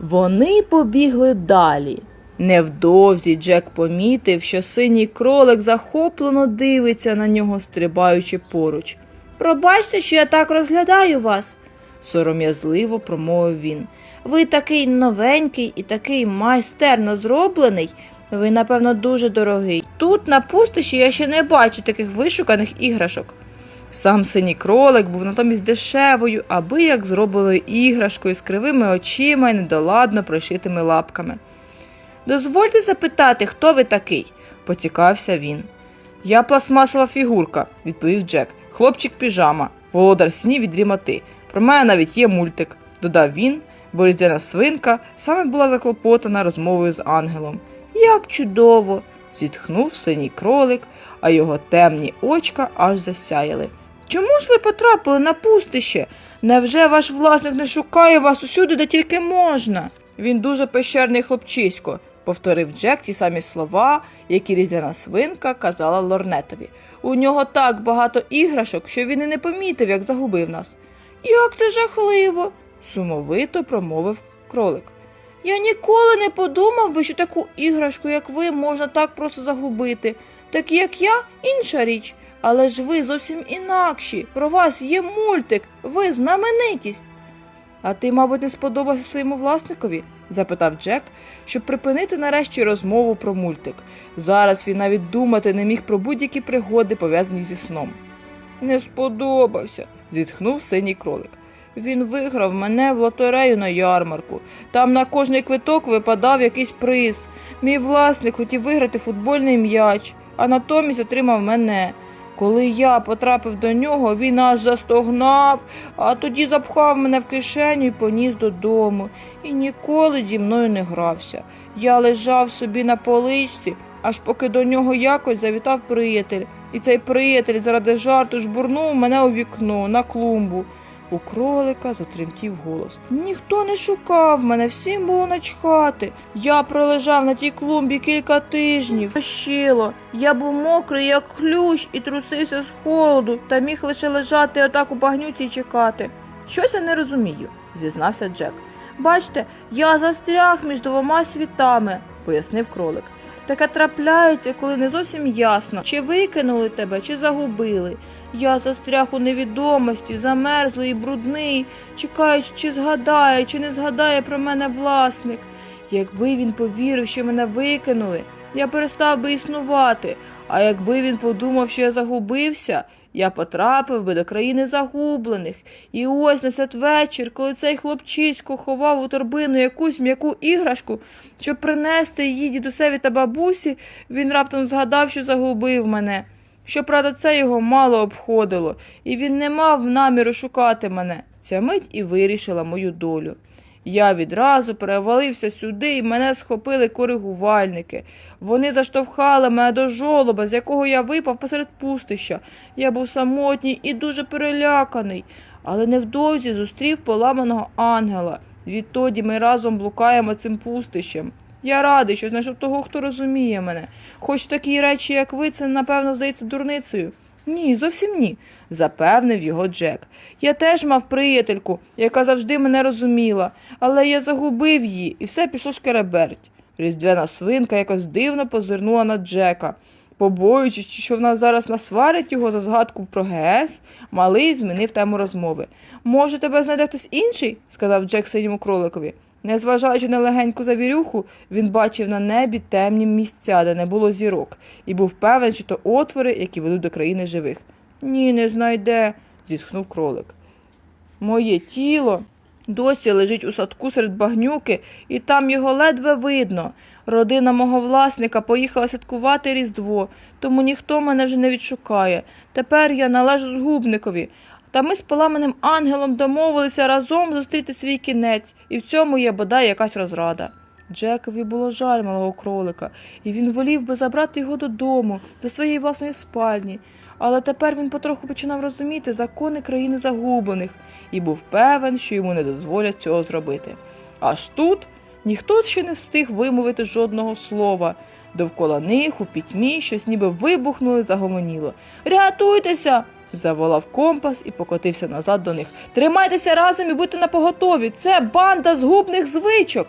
Вони побігли далі. Невдовзі Джек помітив, що синій кролик захоплено дивиться на нього, стрибаючи поруч. Пробачте, що я так розглядаю вас, сором'язливо промовив він. Ви такий новенький і такий майстерно зроблений. Ви, напевно, дуже дорогий. Тут на пустощі я ще не бачу таких вишуканих іграшок. Сам синій кролик був натомість дешевою, аби як зробленою іграшкою з кривими очима і недоладно пришитими лапками. Дозвольте запитати, хто ви такий? поцікавився він. Я пластмасова фігурка, відповів Джек. Хлопчик піжама, володар снів від дрімоти. Про мене навіть є мультик, додав він, бо різдвяна свинка саме була заклопотана розмовою з ангелом. Як чудово! зітхнув синій кролик, а його темні очка аж засяяли. Чому ж ви потрапили на пустище? Невже ваш власник не шукає вас усюди, де тільки можна? Він дуже пещерний хлопчисько, повторив Джек ті самі слова, які різдвяна свинка казала Лорнетові. У нього так багато іграшок, що він і не помітив, як загубив нас. Як це жахливо, сумовито промовив кролик. Я ніколи не подумав би, що таку іграшку, як ви, можна так просто загубити. Такі, як я, інша річ. Але ж ви зовсім інакші. Про вас є мультик, ви знаменитість. А ти, мабуть, не сподобався своєму власникові? запитав Джек, щоб припинити нарешті розмову про мультик. Зараз він навіть думати не міг про будь-які пригоди, пов'язані зі сном. Не сподобався, зітхнув синій кролик. Він виграв мене в лотерею на ярмарку. Там на кожний квиток випадав якийсь приз. Мій власник хотів виграти футбольний м'яч, а натомість отримав мене. Коли я потрапив до нього, він аж застогнав, а тоді запхав мене в кишеню і поніс додому. І ніколи зі мною не грався. Я лежав собі на поличці, аж поки до нього якось завітав приятель. І цей приятель заради жарту жбурнув мене у вікно на клумбу. У кролика затремтів голос. Ніхто не шукав мене, всім було начхати. Я пролежав на тій клумбі кілька тижнів. Щило. Я був мокрий, як хлющ, і трусився з холоду, та міг лише лежати отак у багнюці і чекати. Щось я не розумію, зізнався Джек. Бачте, я застряг між двома світами, пояснив кролик. Таке трапляється, коли не зовсім ясно, чи викинули тебе, чи загубили. Я застряг у невідомості, замерзлий і брудний, чекаючи, чи згадає, чи не згадає про мене власник. Якби він повірив, що мене викинули, я перестав би існувати. А якби він подумав, що я загубився, я потрапив би до країни загублених. І ось на святвечір, коли цей хлопчисько ховав у торбину якусь м'яку іграшку, щоб принести її дідусеві та бабусі, він раптом згадав, що загубив мене. Щоправда, це його мало обходило, і він не мав наміру шукати мене. Ця мить і вирішила мою долю. Я відразу перевалився сюди, і мене схопили коригувальники. Вони заштовхали мене до жолоба, з якого я випав посеред пустища. Я був самотній і дуже переляканий, але невдовзі зустрів поламаного ангела. Відтоді ми разом блукаємо цим пустищем. Я радий, що знайшов того, хто розуміє мене. Хоч такі речі, як ви, це, напевно, здається дурницею. Ні, зовсім ні, запевнив його Джек. Я теж мав приятельку, яка завжди мене розуміла, але я загубив її, і все пішло шкереберть. Різдвяна свинка якось дивно позирнула на Джека. Побоюючись, що вона зараз насварить його за згадку про ГС, малий змінив тему розмови. Може, тебе знайде хтось інший? сказав Джек синьому кроликові. Незважаючи на легеньку завірюху, він бачив на небі темні місця, де не було зірок, і був певен, що то отвори, які ведуть до країни живих. Ні, не знайде, зітхнув кролик. Моє тіло досі лежить у садку серед багнюки, і там його ледве видно. Родина мого власника поїхала святкувати Різдво, тому ніхто мене вже не відшукає. Тепер я належу згубникові. Та ми з поламаним ангелом домовилися разом зустріти свій кінець, і в цьому є бодай якась розрада. Джекові було жаль малого кролика, і він волів би забрати його додому, до своєї власної спальні. Але тепер він потроху починав розуміти закони країни загублених і був певен, що йому не дозволять цього зробити. Аж тут ніхто ще не встиг вимовити жодного слова. Довкола них у пітьмі щось ніби вибухнуло і загомоніло. Рятуйтеся. Заволав компас і покотився назад до них. Тримайтеся разом і будьте напоготові. Це банда згубних звичок.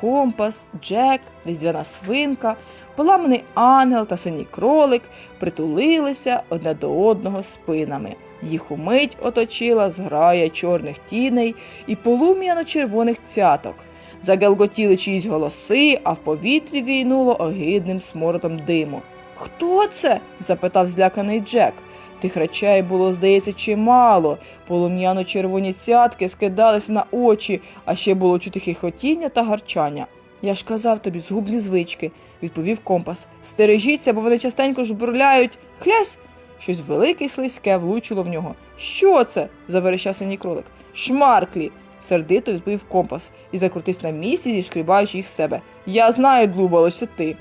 Компас, Джек, різдвяна свинка, поламаний ангел та синій кролик притулилися одне до одного спинами. Їх умить оточила зграя чорних тіней і полум'яно червоних цяток. Загелготіли чиїсь голоси, а в повітрі війнуло огидним смородом диму. Хто це? запитав зляканий Джек. Тих речей було, здається, чимало. Полум'яно червоні цятки скидались на очі, а ще було чути хихотіння та гарчання. Я ж казав тобі, згубні звички, відповів компас. Стережіться, бо вони частенько жбурляють. Хлясь! Щось велике слизьке влучило в нього. Що це? заверещав синій кролик. Шмарклі. сердито відповів компас і закрутився на місці, зішкрібаючи їх з себе. Я знаю, Длубало, що ти.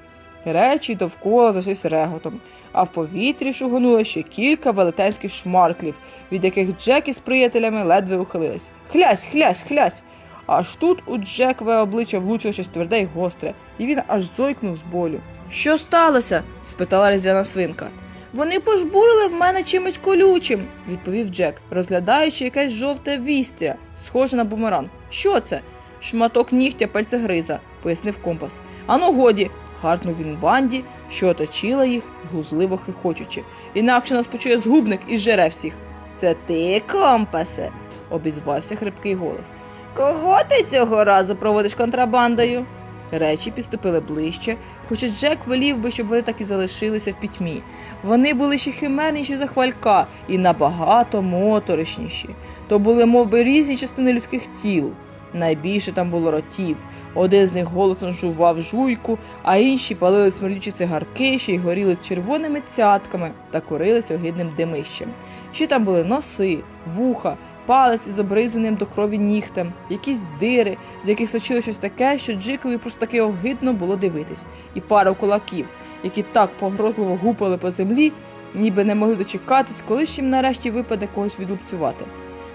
Речі довкола зайшлись реготом, а в повітрі шугонуло ще кілька велетенських шмарклів, від яких Джек із приятелями ледве ухилились. Хлясь, хлясь, хлясь. Аж тут у Джекове обличчя влучило щось тверде й гостре, і він аж зойкнув з болю. Що сталося? спитала різдвяна свинка. Вони пожбурили в мене чимось колючим, відповів Джек, розглядаючи якесь жовте вістря, схоже на бумеранг. Що це? Шматок нігтя пальцегриза, пояснив компас. Ану годі, гаркнув він банді, що оточила їх, глузливо хихочучи. Інакше нас почує згубник і жере всіх. Це ти, компасе, обізвався хрипкий голос. Кого ти цього разу проводиш контрабандою? Речі підступили ближче, хоча Джек волів би, щоб вони так і залишилися в пітьмі. Вони були ще химерніші за хвалька і набагато моторошніші. То були мов би, різні частини людських тіл. Найбільше там було ротів. Один з них голосно жував жуйку, а інші палили смердючі цигарки, ще й горіли з червоними цятками та курилися огидним димищем. Ще там були носи, вуха, палець із обризаним до крові нігтем, якісь дири, з яких сочило щось таке, що Джикові просто таки огидно було дивитись, і пара кулаків, які так погрозливо гупали по землі, ніби не могли дочекатись, коли ж їм нарешті випаде когось відлупцювати.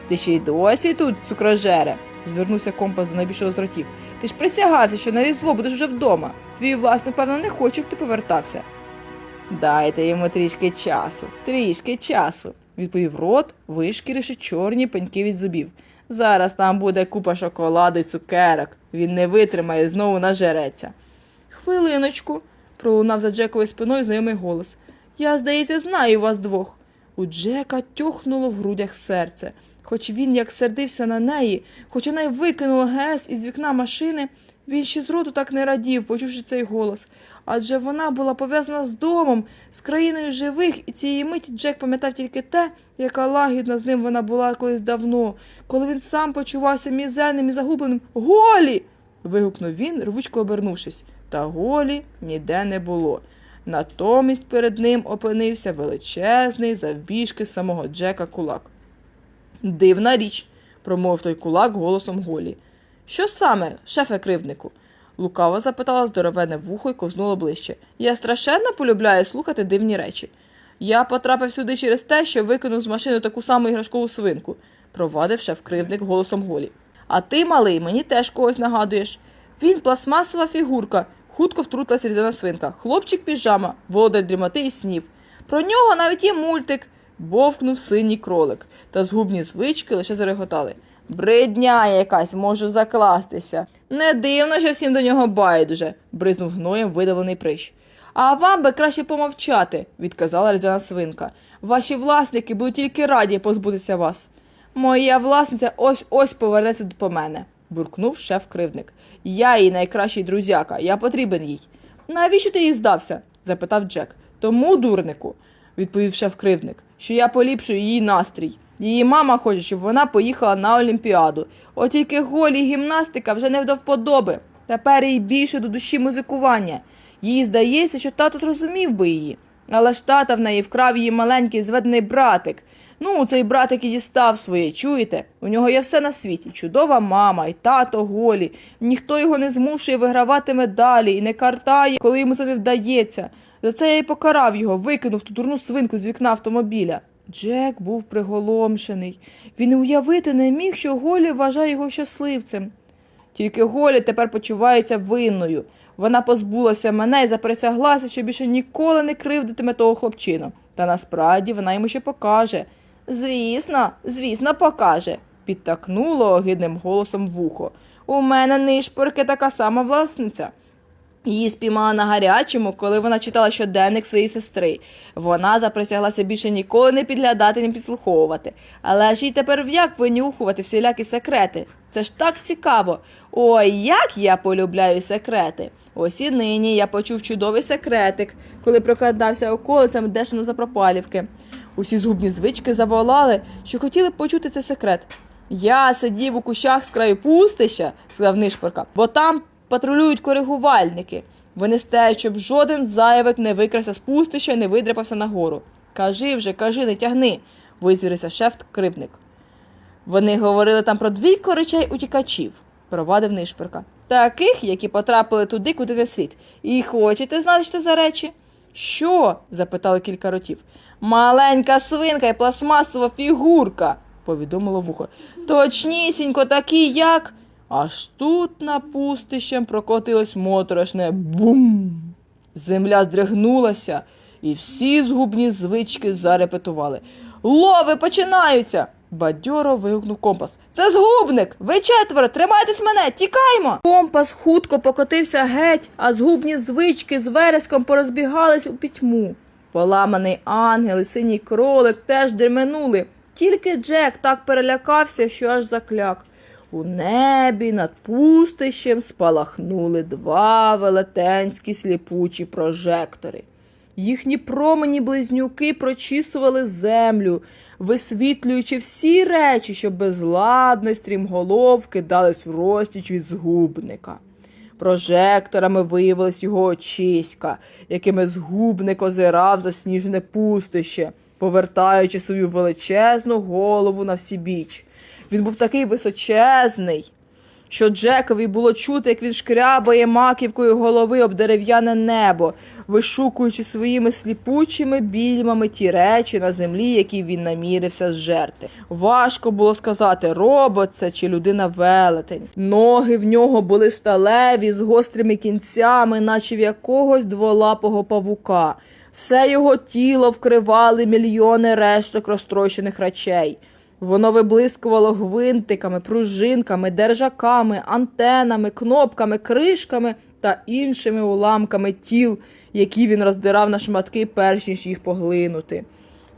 Ти ще й досі тут, цукрожере, звернувся компас до найбільшого з ротів. Ти ж присягався, що на різдво будеш вже вдома. Твій власник, певно, не хоче, щоб ти повертався. Дайте йому трішки часу, трішки часу, відповів рот, вишкіривши чорні пеньки від зубів. Зараз там буде купа шоколаду й цукерок. Він не витримає, знову нажереться. Хвилиночку, пролунав за Джековою спиною знайомий голос. Я, здається, знаю вас двох. У Джека тьохнуло в грудях серце. Хоч він як сердився на неї, хоч вона й викинула ГС із вікна машини, він ще з роду так не радів, почувши цей голос. Адже вона була пов'язана з домом, з країною живих, і цієї миті Джек пам'ятав тільки те, яка лагідна з ним вона була колись давно, коли він сам почувався мізерним і загубленим. Голі. вигукнув він, рвучко обернувшись. Та голі ніде не було. Натомість перед ним опинився величезний, завбіжки самого Джека кулак. Дивна річ, промовив той кулак голосом голі. Що саме, шефе кривднику? Лукаво запитала здоровене вухо і ковзнула ближче. Я страшенно полюбляю слухати дивні речі. Я потрапив сюди через те, що викинув з машини таку саму іграшкову свинку, провадив шеф-кривдник голосом голі. А ти, малий, мені теж когось нагадуєш. Він пластмасова фігурка, хутко втрутилася різдвяна свинка. Хлопчик піжама, володар дрімоти і снів. Про нього навіть є мультик. Бовкнув синій кролик, та згубні звички лише зареготали. Бридня якась, можу закластися. Не дивно, що всім до нього байдуже, бризнув гноєм видавлений прищ. А вам би краще помовчати, відказала різдвяна свинка. Ваші власники будуть тільки раді позбутися вас. Моя власниця ось ось повернеться по мене, буркнув шеф-кривдник. Я її найкращий друзяка, я потрібен їй. Навіщо ти їй здався? запитав Джек. Тому, дурнику, відповів шеф-кривдник, що я поліпшую її настрій. Її мама хоче, щоб вона поїхала на Олімпіаду. От тільки голі гімнастика вже не до вподоби. Тепер їй більше до душі музикування. Їй здається, що тато зрозумів би її. Але ж тата в неї вкрав її маленький зведений братик. Ну, цей братик і дістав своє, чуєте? У нього є все на світі. Чудова мама, і тато голі. Ніхто його не змушує вигравати медалі і не картає, коли йому це не вдається. За це я й покарав його, викинув ту дурну свинку з вікна автомобіля. Джек був приголомшений. Він уявити не міг, що Голі вважає його щасливцем. Тільки Голі тепер почувається винною. Вона позбулася мене і заприсяглася, що більше ніколи не кривдитиме того хлопчину. Та насправді вона йому ще покаже. Звісно, звісно, покаже, підтакнуло огидним голосом вухо. У мене нишпорки така сама власниця. Її спіймала на гарячому, коли вона читала щоденник своєї сестри. Вона заприсяглася більше ніколи не підглядати, не підслуховувати. Але ж їй тепер в'як винюхувати всілякі секрети. Це ж так цікаво. Ой, як я полюбляю секрети. Ось і нині я почув чудовий секретик, коли прокладався околицями Дешино Запропалівки. Усі згубні звички заволали, що хотіли почути цей секрет. Я сидів у кущах з краю пустища, сказав Нишпорка, бо там патрулюють коригувальники. Вони стежать, щоб жоден зайвик не викрався з пустища і не видряпався нагору. Кажи вже, кажи, не тягни, визвірився шеф кривник. Вони говорили там про двійко речей утікачів, провадив Нишпорка. Таких, які потрапили туди, куди не слід. І хочете знати, що за речі? Що? запитали кілька ротів. Маленька свинка і пластмасова фігурка, повідомило вухо. Точнісінько такі, як. Аж тут на пустищем прокотилось моторошне бум. Земля здригнулася, і всі згубні звички зарепетували. Лови починаються. Бадьоро вигукнув компас. Це згубник! Ви четверо, тримайтесь мене, тікаймо! Компас хутко покотився геть, а згубні звички з вереском порозбігались у пітьму. Поламаний ангел і синій кролик теж дерменули. Тільки Джек так перелякався, що аж закляк. У небі над пустищем спалахнули два велетенські сліпучі прожектори. Їхні промені близнюки прочісували землю, висвітлюючи всі речі, що безладно стрімголов кидались в розтіч від згубника. Прожекторами виявилось його очиська, якими згубник озирав засніжене пустище, повертаючи свою величезну голову на всібіч. Він був такий височезний, що Джекові було чути, як він шкрябає маківкою голови об дерев'яне небо, вишукуючи своїми сліпучими більмами ті речі на землі, які він намірився зжерти. Важко було сказати, робот це чи людина велетень. Ноги в нього були сталеві з гострими кінцями, наче в якогось дволапого павука. Все його тіло вкривали мільйони решток розтрощених речей. Воно виблискувало гвинтиками, пружинками, держаками, антенами, кнопками, кришками та іншими уламками тіл, які він роздирав на шматки, перш ніж їх поглинути.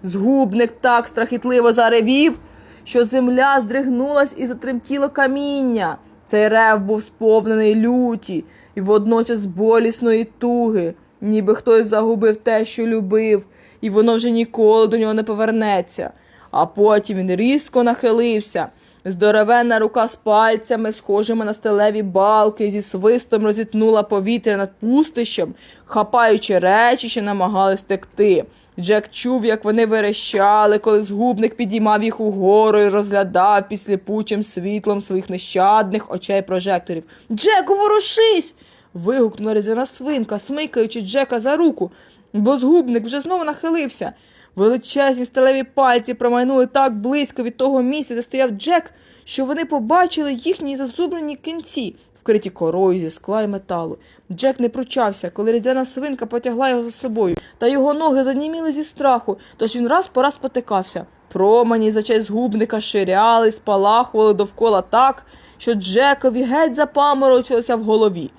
Згубник так страхітливо заревів, що земля здригнулась і затремтіло каміння. Цей рев був сповнений люті і водночас болісної туги, ніби хтось загубив те, що любив, і воно вже ніколи до нього не повернеться. А потім він різко нахилився. Здоровенна рука з пальцями, схожими на сталеві балки, зі свистом розітнула повітря над пустищем, хапаючи речі, що намагались текти. Джек чув, як вони верещали, коли згубник підіймав їх угору і розглядав під сліпучим світлом своїх нещадних очей прожекторів. Джеку, ворушись! вигукнула різдвяна свинка, смикаючи Джека за руку, бо згубник вже знову нахилився. Величезні сталеві пальці промайнули так близько від того місця, де стояв Джек, що вони побачили їхні зазубрені кінці, вкриті корою зі скла й металу. Джек не пручався, коли різдвяна свинка потягла його за собою, та його ноги заніміли зі страху, тож він раз по раз потикався. Промені з очей згубника ширяли, спалахували довкола так, що Джекові геть запаморочилося в голові.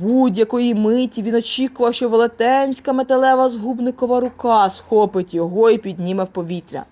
Будь-якої миті він очікував, що велетенська металева згубникова рука схопить його і підніме в повітря.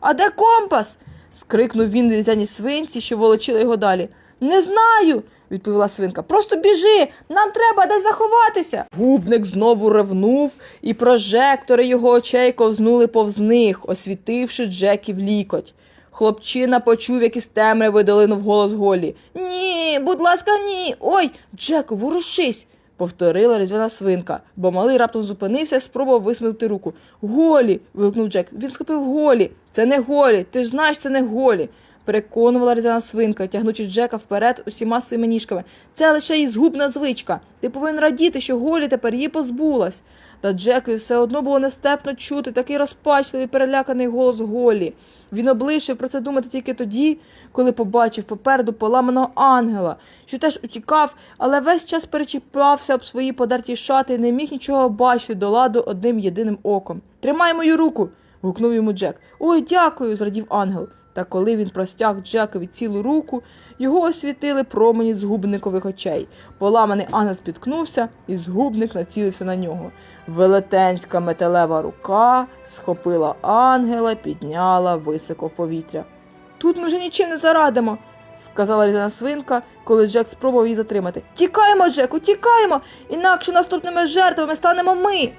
А де компас? скрикнув він різяній свинці, що волочила його далі. Не знаю, відповіла свинка. Просто біжи, нам треба десь заховатися. Губник знову ревнув, і прожектори його очей ковзнули повз них, освітивши Джеків лікоть. Хлопчина почув, як із темряви долинув голос Голі. Ні, будь ласка, ні. Ой, Джеку, ворушись, повторила різдвяна свинка, бо малий раптом зупинився і спробував висмикнути руку. Голі. вигукнув Джек. Він схопив Голі. Це не Голі. Ти ж знаєш, це не Голі. Переконувала різдвяна свинка, тягнучи Джека вперед усіма своїми ніжками. Це лише її згубна звичка. Ти повинен радіти, що Голі тепер її позбулась. Та Джекові все одно було нестерпно чути такий розпачливий переляканий голос Голі. Він облишив про це думати тільки тоді, коли побачив попереду поламаного ангела, що теж утікав, але весь час перечіпався об свої подерті шати і не міг нічого бачити до ладу одним єдиним оком. Тримай мою руку. гукнув йому Джек. Ой, дякую, зрадів ангел. Та коли він простяг Джекові цілу руку, його освітили промені згубникових очей. Поламаний ангел спіткнувся, і згубник націлився на нього. Велетенська металева рука схопила ангела, підняла високо в повітря. Тут ми вже нічим не зарадимо, сказала різана свинка, коли Джек спробував її затримати. Тікаємо, Джеку, тікаємо, інакше наступними жертвами станемо ми.